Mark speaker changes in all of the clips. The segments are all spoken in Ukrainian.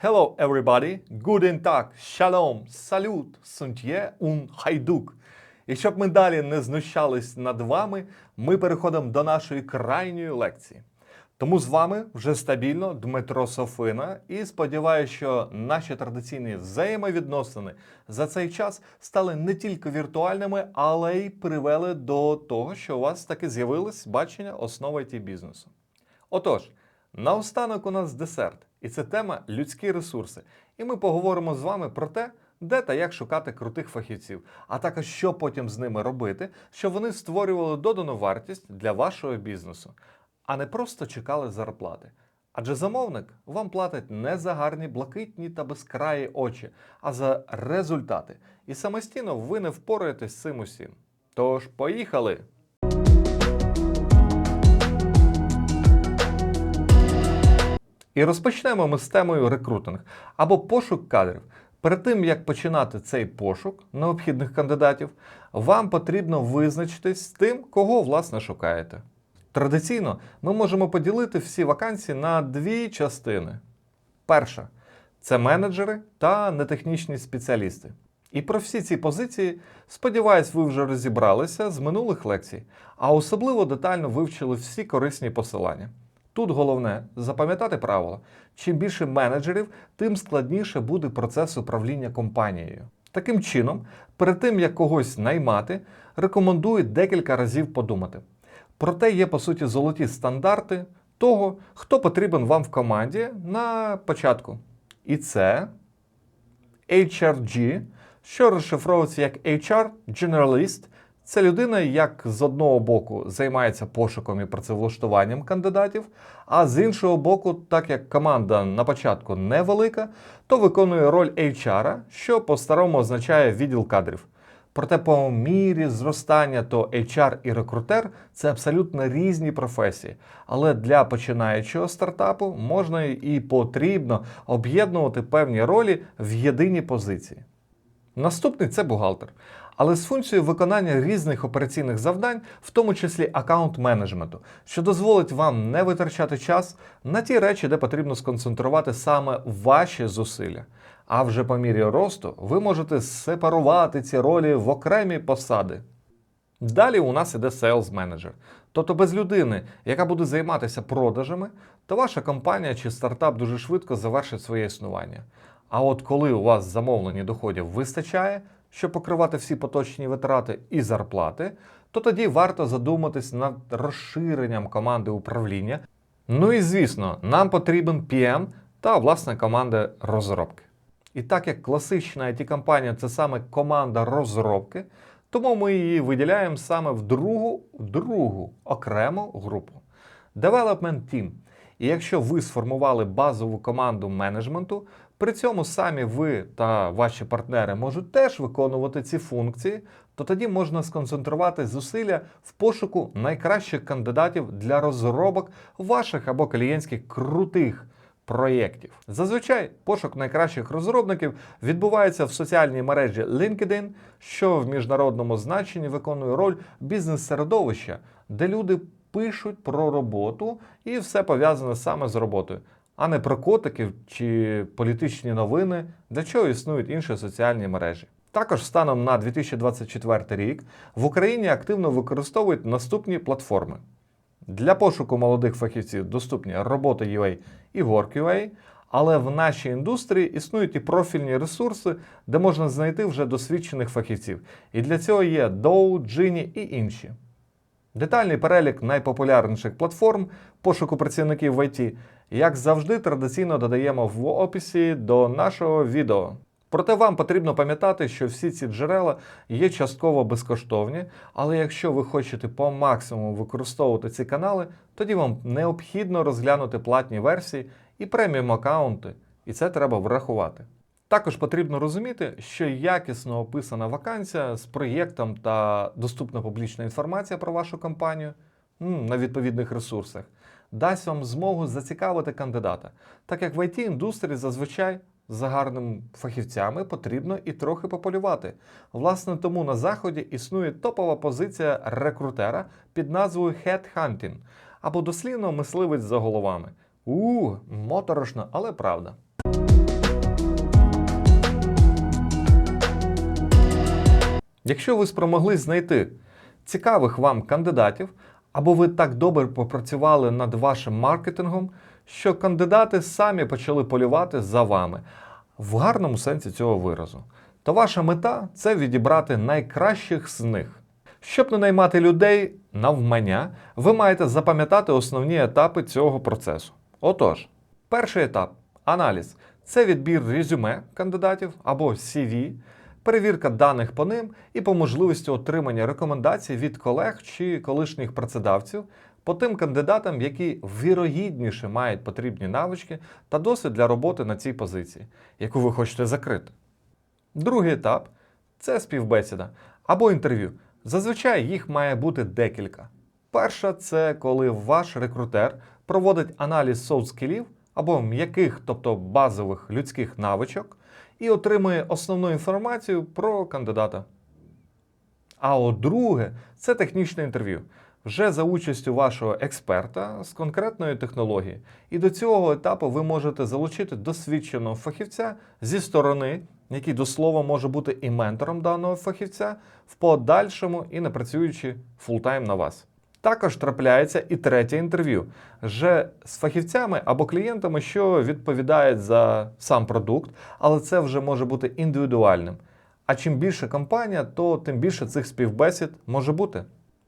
Speaker 1: Hello everybody, guten Tag, shalom, салют, сунтє, un хайдук. І щоб ми далі не знущались над вами, ми переходимо до нашої крайньої лекції. Тому з вами вже стабільно Дмитро Софина, і сподіваюся, що наші традиційні взаємовідносини за цей час стали не тільки віртуальними, але й привели до того, що у вас таки з'явилось бачення основи it бізнесу. Отож, наостанок у нас десерт, і це тема людські ресурси. І ми поговоримо з вами про те, де та як шукати крутих фахівців, а також що потім з ними робити, щоб вони створювали додану вартість для вашого бізнесу, а не просто чекали зарплати. Адже замовник вам платить не за гарні блакитні та безкраї очі, а за результати. І самостійно ви не впораєтесь з цим усім. Тож, поїхали! І розпочнемо ми з темою рекрутинг або пошук кадрів. Перед тим як починати цей пошук необхідних кандидатів, вам потрібно визначитись з тим, кого власне шукаєте. Традиційно ми можемо поділити всі вакансії на дві частини. Перша це менеджери та нетехнічні спеціалісти. І про всі ці позиції, сподіваюсь, ви вже розібралися з минулих лекцій, а особливо детально вивчили всі корисні посилання. Тут головне запам'ятати правило: чим більше менеджерів, тим складніше буде процес управління компанією. Таким чином, перед тим як когось наймати, рекомендую декілька разів подумати. Проте є по суті золоті стандарти того, хто потрібен вам в команді на початку. І це HRG, що розшифровується як HR Generalist. Це людина, як з одного боку займається пошуком і працевлаштуванням кандидатів, а з іншого боку, так як команда на початку невелика, то виконує роль HR, що по-старому означає відділ кадрів. Проте по мірі зростання то HR і рекрутер це абсолютно різні професії. Але для починаючого стартапу можна і потрібно об'єднувати певні ролі в єдині позиції. Наступний це бухгалтер. Але з функцією виконання різних операційних завдань, в тому числі аккаунт-менеджменту, що дозволить вам не витрачати час на ті речі, де потрібно сконцентрувати саме ваші зусилля. А вже по мірі росту ви можете сепарувати ці ролі в окремі посади. Далі у нас іде sales менеджер. Тобто без людини, яка буде займатися продажами, то ваша компанія чи стартап дуже швидко завершить своє існування. А от коли у вас замовлені доходів вистачає, щоб покривати всі поточні витрати і зарплати, то тоді варто задуматись над розширенням команди управління. Ну і звісно, нам потрібен PM та власне команда розробки. І так як класична it компанія це саме команда розробки, тому ми її виділяємо саме в другу, другу окрему групу Development Team. І якщо ви сформували базову команду менеджменту, при цьому самі ви та ваші партнери можуть теж виконувати ці функції, то тоді можна сконцентрувати зусилля в пошуку найкращих кандидатів для розробок ваших або клієнтських крутих проєктів. Зазвичай пошук найкращих розробників відбувається в соціальній мережі LinkedIn, що в міжнародному значенні виконує роль бізнес-середовища, де люди пишуть про роботу і все пов'язане саме з роботою, а не про котиків чи політичні новини, для чого існують інші соціальні мережі. Також станом на 2024 рік в Україні активно використовують наступні платформи. Для пошуку молодих фахівців доступні Робота.ua і Work.ua, але в нашій індустрії існують і профільні ресурси, де можна знайти вже досвідчених фахівців. І для цього є Dow, Gini і інші. Детальний перелік найпопулярніших платформ пошуку працівників в ІТ, як завжди, традиційно додаємо в описі до нашого відео. Проте вам потрібно пам'ятати, що всі ці джерела є частково безкоштовні, але якщо ви хочете по максимуму використовувати ці канали, тоді вам необхідно розглянути платні версії і преміум аккаунти, і це треба врахувати. Також потрібно розуміти, що якісно описана вакансія з проєктом та доступна публічна інформація про вашу компанію на відповідних ресурсах дасть вам змогу зацікавити кандидата, так як в it індустрії зазвичай за гарними фахівцями потрібно і трохи пополювати. Власне, тому на заході існує топова позиція рекрутера під назвою Headhunting, або дослівно мисливець за головами. У моторошно, але правда. Якщо ви спромогли знайти цікавих вам кандидатів, або ви так добре попрацювали над вашим маркетингом, що кандидати самі почали полювати за вами в гарному сенсі цього виразу, то ваша мета це відібрати найкращих з них. Щоб не наймати людей навмання, ви маєте запам'ятати основні етапи цього процесу. Отож, перший етап аналіз це відбір резюме кандидатів або CV, перевірка даних по ним і по можливості отримання рекомендацій від колег чи колишніх працедавців по тим кандидатам, які вірогідніше мають потрібні навички та досвід для роботи на цій позиції, яку ви хочете закрити. Другий етап це співбесіда або інтерв'ю. Зазвичай їх має бути декілька. Перша це коли ваш рекрутер проводить аналіз софт-скілів або м'яких, тобто базових людських навичок, і отримує основну інформацію про кандидата. А от друге це технічне інтерв'ю. Вже за участю вашого експерта з конкретної технології. І до цього етапу ви можете залучити досвідченого фахівця зі сторони, який до слова може бути і ментором даного фахівця, в подальшому і не працюючи фултайм на вас. Також трапляється і третє інтерв'ю вже з фахівцями або клієнтами, що відповідають за сам продукт, але це вже може бути індивідуальним. А чим більше компанія, то тим більше цих співбесід може бути.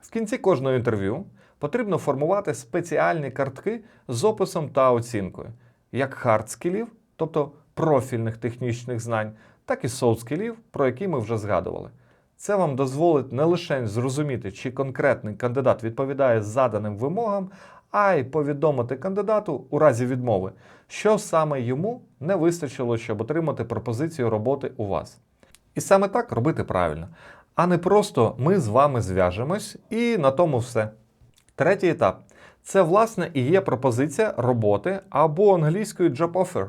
Speaker 1: В кінці кожного інтерв'ю потрібно формувати спеціальні картки з описом та оцінкою, як хард-скілів, тобто профільних технічних знань, так і софт-скілів, про які ми вже згадували. Це вам дозволить не лише зрозуміти, чи конкретний кандидат відповідає заданим вимогам, а й повідомити кандидату у разі відмови, що саме йому не вистачило, щоб отримати пропозицію роботи у вас. І саме так робити правильно, а не просто ми з вами зв'яжемось і на тому все. Третій етап це, власне, і є пропозиція роботи або англійською job offer,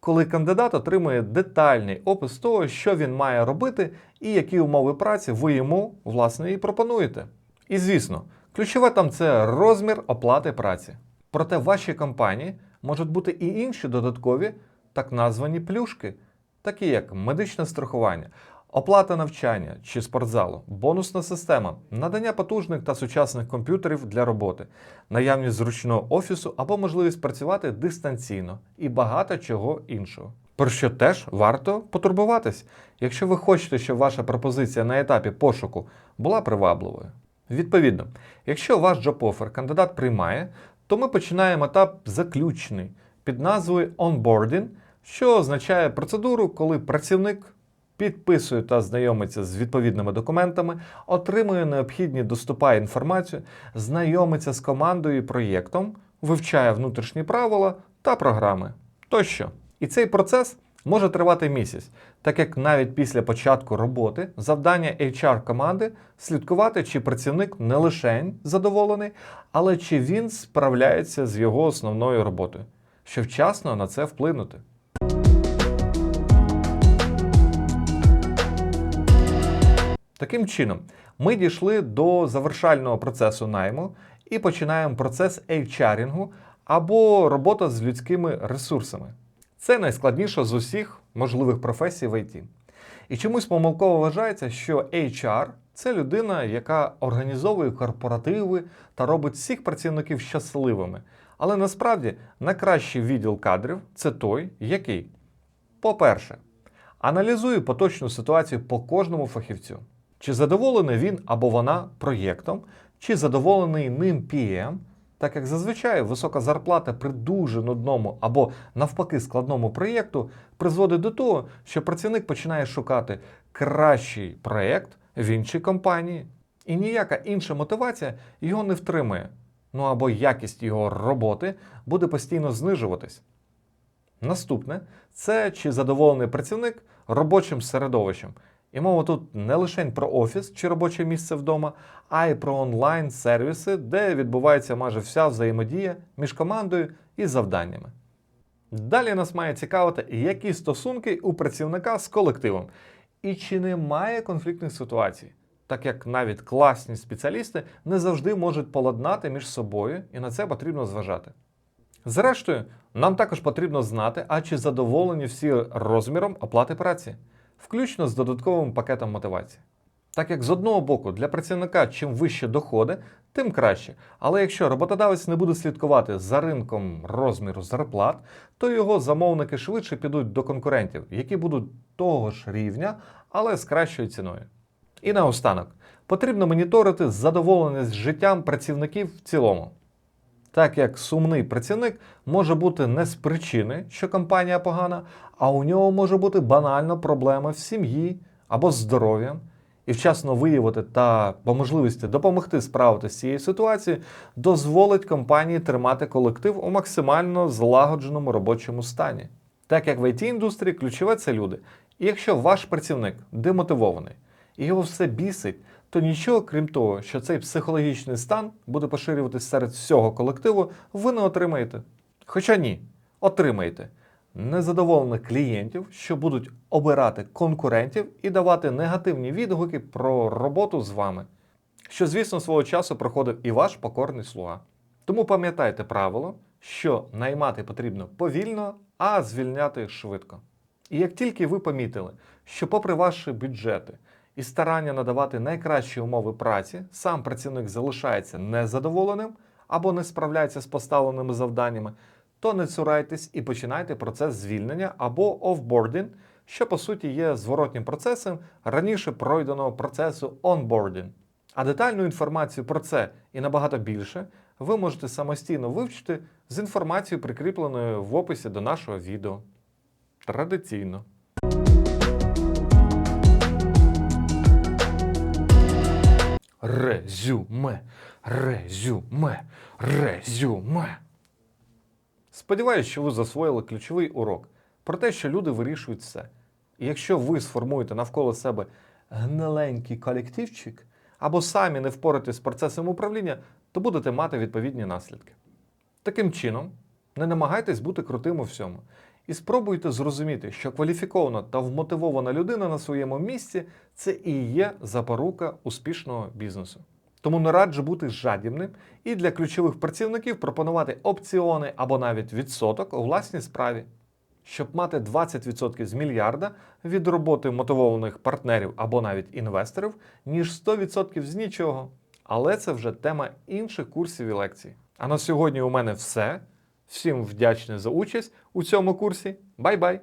Speaker 1: коли кандидат отримує детальний опис того, що він має робити і які умови праці ви йому, власне, і пропонуєте. І звісно, ключове там це розмір оплати праці. Проте в вашій компанії можуть бути і інші додаткові так названі плюшки, такі як медичне страхування, оплата навчання чи спортзалу, бонусна система, надання потужних та сучасних комп'ютерів для роботи, наявність зручного офісу або можливість працювати дистанційно і багато чого іншого. Про що теж варто потурбуватись, якщо ви хочете, щоб ваша пропозиція на етапі пошуку була привабливою. Відповідно, якщо ваш джоб-офер кандидат приймає, то ми починаємо етап заключний під назвою Onboarding, що означає процедуру, коли працівник підписує та знайомиться з відповідними документами, отримує необхідні доступає інформацію, знайомиться з командою і проєктом, вивчає внутрішні правила та програми тощо. І цей процес може тривати місяць, так як навіть після початку роботи завдання HR команди слідкувати, чи працівник не лише задоволений, але чи він справляється з його основною роботою, щоб вчасно на це вплинути. Таким чином, ми дійшли до завершального процесу найму і починаємо процес HR-інгу або робота з людськими ресурсами. Це найскладніша з усіх можливих професій в IT. І чомусь помилково вважається, що HR це людина, яка організовує корпоративи та робить всіх працівників щасливими. Але насправді найкращий відділ кадрів це той, який, по-перше, аналізує поточну ситуацію по кожному фахівцю. Чи задоволений він або вона проєктом, чи задоволений ним PM, так як зазвичай висока зарплата при дуже нудному або навпаки складному проєкту призводить до того, що працівник починає шукати кращий проєкт в іншій компанії, і ніяка інша мотивація його не втримує. Ну або якість його роботи буде постійно знижуватись. Наступне це чи задоволений працівник робочим середовищем. І мова тут не лише про офіс чи робоче місце вдома, а й про онлайн-сервіси, де відбувається майже вся взаємодія між командою і завданнями. Далі нас має цікавити, які стосунки у працівника з колективом, і чи немає конфліктних ситуацій, так як навіть класні спеціалісти не завжди можуть поладнати між собою, і на це потрібно зважати. Зрештою, нам також потрібно знати, а чи задоволені всі розміром оплати праці включно з додатковим пакетом мотивації. Так як з одного боку для працівника чим вище доходи, тим краще. Але якщо роботодавець не буде слідкувати за ринком розміру зарплат, то його замовники швидше підуть до конкурентів, які будуть того ж рівня, але з кращою ціною. І наостанок, потрібно моніторити задоволеність життям працівників в цілому. Так як сумний працівник може бути не з причини, що компанія погана, а у нього може бути банально проблема в сім'ї або з здоров'ям, і вчасно виявити та по можливості допомогти справитися з цією ситуацією, дозволить компанії тримати колектив у максимально злагодженому робочому стані. Так як в it індустрії ключове це люди. І якщо ваш працівник демотивований і його все бісить, то нічого, крім того, що цей психологічний стан буде поширюватися серед всього колективу, ви не отримаєте. Хоча ні, отримаєте незадоволених клієнтів, що будуть обирати конкурентів і давати негативні відгуки про роботу з вами, що, звісно, свого часу проходив і ваш покорний слуга. Тому пам'ятайте правило, що наймати потрібно повільно, а звільняти швидко. І як тільки ви помітили, що, попри ваші бюджети і старання надавати найкращі умови праці, сам працівник залишається незадоволеним або не справляється з поставленими завданнями, то не цурайтесь і починайте процес звільнення або офбордінг, що по суті є зворотнім процесом раніше пройденого процесу онбордінг. А детальну інформацію про це і набагато більше ви можете самостійно вивчити з інформацією, прикріпленою в описі до нашого відео. Традиційно. Резюме, резюме, резюме. Сподіваюсь, що ви засвоїли ключовий урок про те, що люди вирішують все. І якщо ви сформуєте навколо себе гниленький колективчик або самі не впораєтесь з процесом управління, то будете мати відповідні наслідки. Таким чином, не намагайтесь бути крутим у всьому. І спробуйте зрозуміти, що кваліфікована та вмотивована людина на своєму місці це і є запорука успішного бізнесу. Тому не раджу бути жадібним і для ключових працівників пропонувати опціони або навіть відсоток у власній справі. Щоб мати 20% з мільярда від роботи мотивованих партнерів або навіть інвесторів, ніж 100% з нічого. Але це вже тема інших курсів і лекцій. А на сьогодні у мене все. Всім вдячний за участь у цьому курсі. Бай-бай!